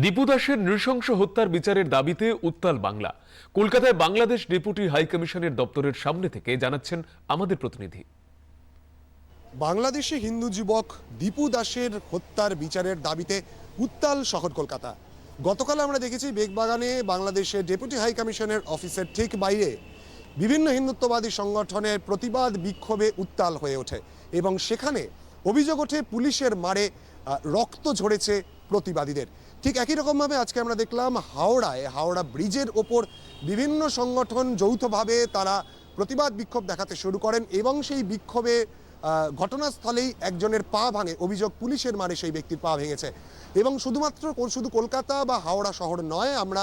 দীপু দাসের নৃশংস হত্যার বিচারের দাবিতে উত্তাল বাংলা। কলকাতায় বাংলাদেশ ডেপুটি হাই কমিশনের দপ্তরের সামনে থেকে জানাচ্ছেন আমাদের প্রতিনিধি। বাংলাদেশি হিন্দু যুবক দীপু দাসের হত্যার বিচারের দাবিতে উত্তাল শহর কলকাতা। গতকাল আমরা দেখেছি, বেগবাগানে বাংলাদেশের ডেপুটি হাই কমিশনের অফিসের ঠিক বাইরে বিভিন্ন হিন্দুত্ববাদী সংগঠনের প্রতিবাদ বিক্ষোভে উত্তাল হয়ে ওঠে এবং সেখানে অভিযোগ ওঠে, পুলিশের মারে রক্ত ঝরেছে প্রতিবাদীদের। ঠিক একই রকমভাবে আজকে আমরা দেখলাম হাওড়ায়, হাওড়া ব্রিজের ওপর বিভিন্ন সংগঠন যৌথভাবে তারা প্রতিবাদ বিক্ষোভ দেখাতে শুরু করেন এবং সেই বিক্ষোভে ঘটনাস্থলেই একজনের পা ভাঙে, অভিযোগ পুলিশের মারে সেই ব্যক্তির পা ভেঙেছে। এবং শুধুমাত্র শুধু কলকাতা বা হাওড়া শহর নয়, আমরা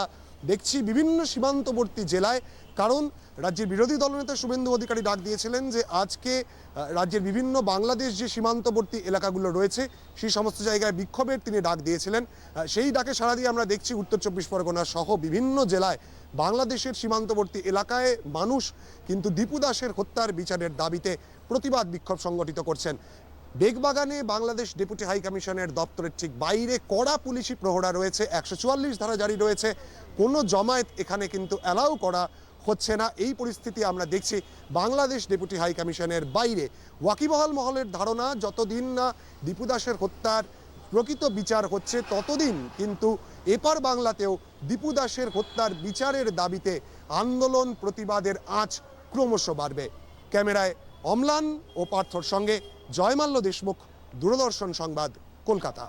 দেখছি বিভিন্ন সীমান্তবর্তী জেলায়, কারণ রাজ্যের বিরোধী দলনেতা শুভেন্দু অধিকারী ডাক দিয়েছিলেন যে আজকে রাজ্যের বিভিন্ন বাংলাদেশ যে সীমান্তবর্তী এলাকাগুলো রয়েছে, সেই সমস্ত জায়গায় বিক্ষোভের তিনি ডাক দিয়েছিলেন। সেই ডাকে সারা দিয়ে আমরা দেখছি উত্তর চব্বিশ পরগনা সহ বিভিন্ন জেলায় বাংলাদেশের সীমান্তবর্তী এলাকায় মানুষ কিন্তু দীপু দাসের হত্যার বিচারের দাবিতে প্রতিবাদ বিক্ষোভ সংগঠিত করছেন। বেগবাগানে বাংলাদেশ ডেপুটি হাই কমিশনের দপ্তরের ঠিক বাইরে কড়া পুলিশি প্রহরা রয়েছে, একশো চুয়াল্লিশ ধারা জারি রয়েছে। কোনো জমায়েত এখানে কিন্তু অ্যালাউ করা হচ্ছে না। এই পরিস্থিতি আমরা দেখছি বাংলাদেশ ডেপুটি হাই কমিশনের বাইরে। ওয়াকিবহাল মহলের ধারণা, যতদিন না দীপু দাসের হত্যার প্রকৃত বিচার হচ্ছে, ততদিন কিন্তু এপার বাংলাতেও দীপু দাসের হত্যার বিচারের দাবিতে আন্দোলন প্রতিবাদের আঁচ ক্রমশ বাড়বে। ক্যামেরায় অম্লান ও পার্থর সঙ্গে জয়মাল্য দেশমুখ দূরদর্শন সংবাদ কলকাতা।